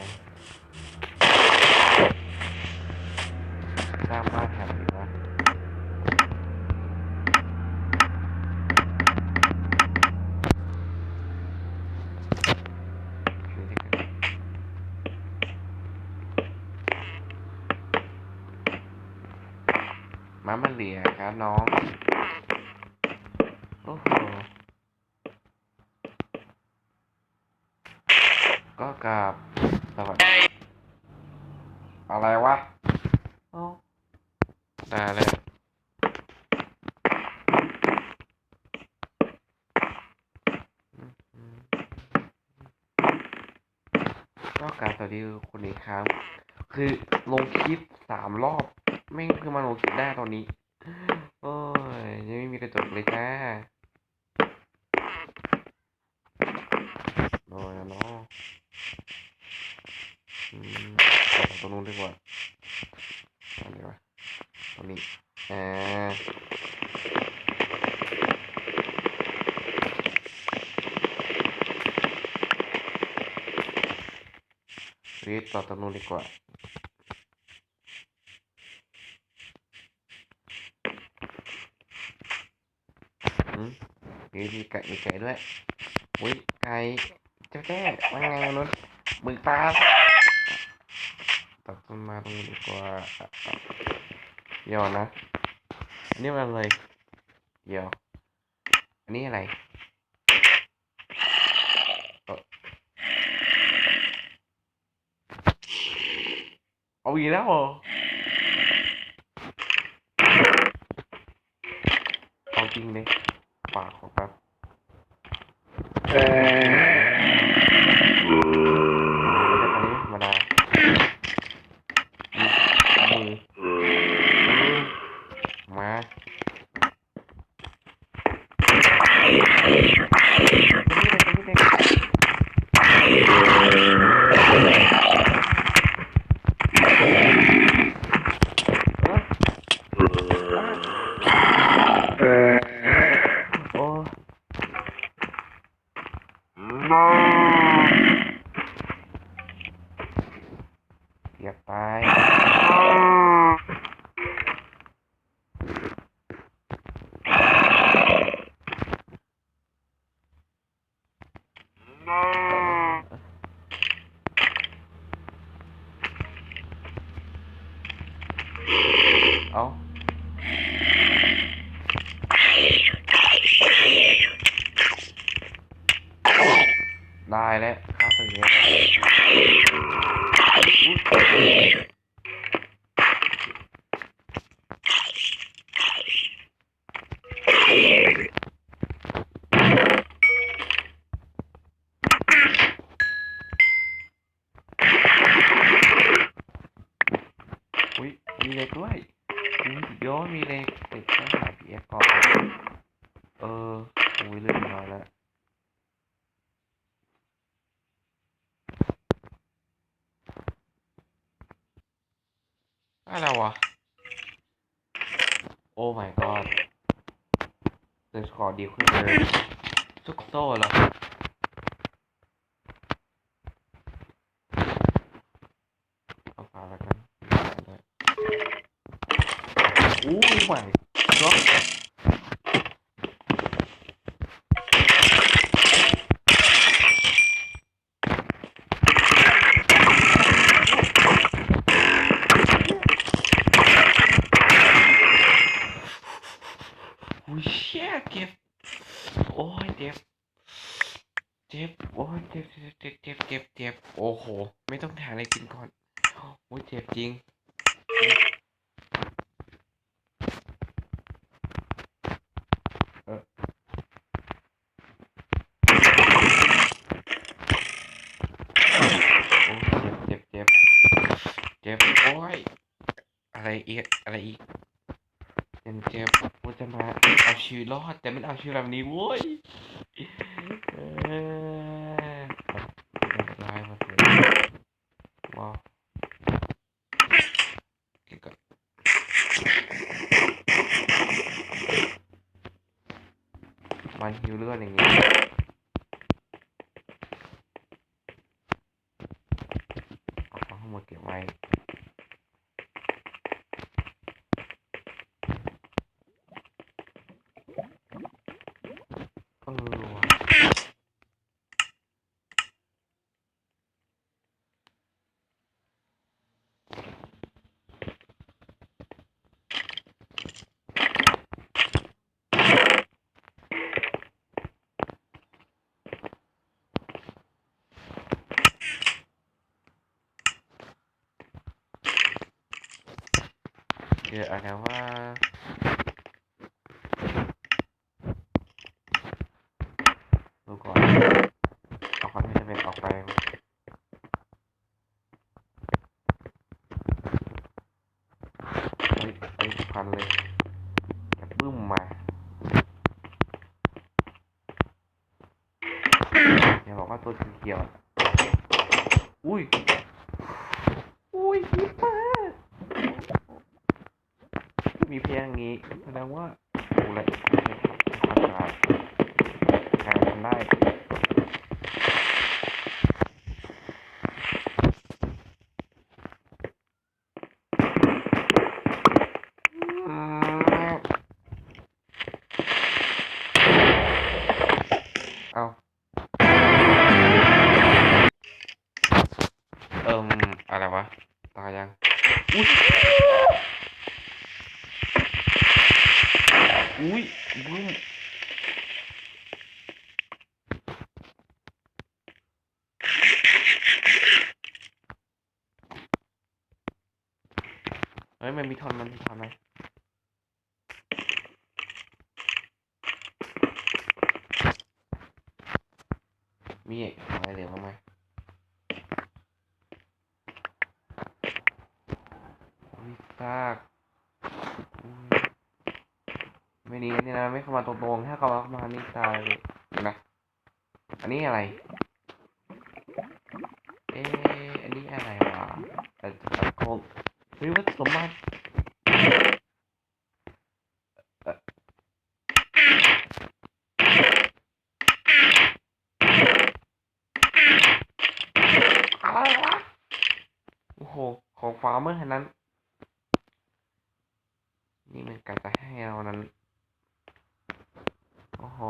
ยสร้างบ้านแถวนี้วะช่วยไมามันเหลียครับน้อง โอ้โห ก็กราบสวัสดีอะไรวะเอ้าได้เลยก็กราบสวัสดีคุณอีกครั้งคือลงคลิปสามรอบไม่งคือมาลงคลิปได้ตอนนี้ โอ้ยยังไม่มีกระจกเลยจ้าโดยเนาะอืมเอา ตรงนู้นดีกว่าอันนี้วะตรงนี้อ่ารีบต่อตรงนู้นดีกว่าอืมมีมีไก่มีไก่ด้วยอุ้ยไก่เจ้าแจ้ว่าไงมนุษย์มึงตา ตัดต้นไมาตรงนี้ดีกว่าเดี๋ยวนะ อันนี้มันอะไร เดี๋ยว อันนี้อะไรเอาอีกแล้วเหรอเอาจริงเลยปากของครับไม่ใช่อันนี้ธรรมดามือมาโอ้อยากตายเอา ได้แล้วข้าไปเรียนอุ้ยมีเหล็กด้วยอุ้ยย้อนมีเหล็กเด็กต้องหาพีเอฟก่อนเอออุ้ยเรื่องน้อยแล้ว อะไรวะ โอ้ my god เดินขอดีขึ้นเลยซุกโซ่เหรอเอาฝาแล้วกันได้โอ้ my god เชี่ยเจ็บโอ้ยเจ็บเจ็บโอ้ยเจ็บเจ็บเจ็บเจ็บเจ็บโอ้โห ไม่ต้องหาอะไรกินก่อนโอ้ยเจ็บจริงเออโอ้ยเจ็บเจ็บเจ็บเจ็บโอ้ยอะไรอีกอะไรอีกเจ็บเจะมาเอาชีวิตรอด แต่ไม่เอาชีวิตแบบนี้โว้ยลายมาเลยว้าวเก็บก่อนมันหิวเลือดอย่างนี้มาเก็บไว้ ไรว่าดูก่อน เอาความไม่จำเป็นออกไปเฮ้ยเฮ้ยพันเลยจะบึ้มมาอย่า บอกว่าตัวสีเขียวอะอุ้ย อุ้ยคิปเปอร์มีเพียงอย่างนี้แสดงว่าโอ้ละอากาศใครทำได้ มอะไรวะ ตายยังอุ้ยอุ้ยบึ้มเฮ้ย มันมีทอนมันมีทอนไหมมีอะไรเหลือบ้างไหมซากอืม ไม่ดีนี่นะ ไม่เข้ามาตรงๆ ถ้าเข้ามาเข้ามานี่ตายเลยนไหมอันนี้อะไร เอ๊ะอันนี้อะไรวะแต่แต่คงเฮ้ยวัดสมบัติเอ่ออะไรวะ โอ้โห ของฟาร์มเมอร์แค่นั้น นี่มันกะจะให้เรานั้น โอ้โห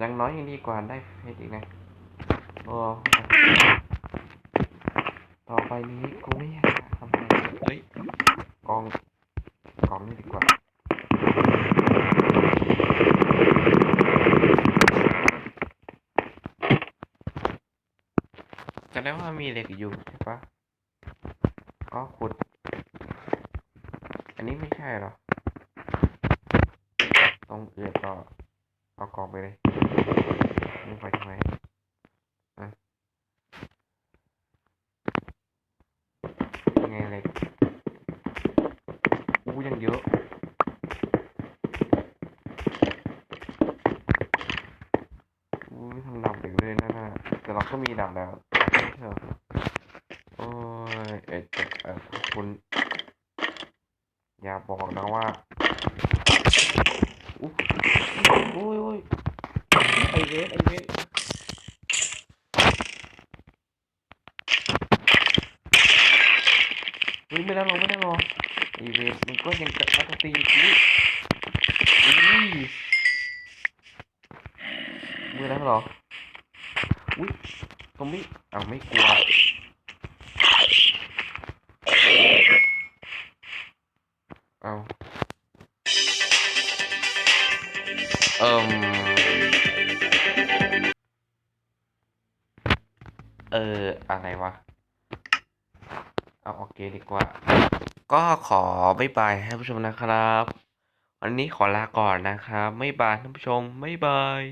ยังน้อยยังดีกว่าได้เพชรอีกนะ โอ้ต่อไปนี้กูไม่อยากทำอะไรเฮ้ยกองกองนี่ดีกว่าจะได้ว่ามีเหล็กอยู่ใช่ปะก็ขุด อันนี้ไม่ใช่หรอ ต้องเอือดก็เอากองไปเลยนี่ไปทำไมอะยังไงเล็กอู้ยังเยอะอู้ทำดาบเหล็กเลยนะนะแต่เราก็มีดาบแล้วโอ้ยเอ็ดเอ่อคุณอย่าบอกนะว่า อุ๊ยโอ้ยโอ้ยไอเวสไอเวสเฮ้ยไม่ได้หรอกไม่ได้ห เอิ่มเออ อะไรวะ เอาโอเคดีกว่า ก็ขอบ๊ายบายให้ผู้ชมนะครับ วันนี้ขอลาก่อนนะครับ ไม่บายท่านผู้ชม ไม่บาย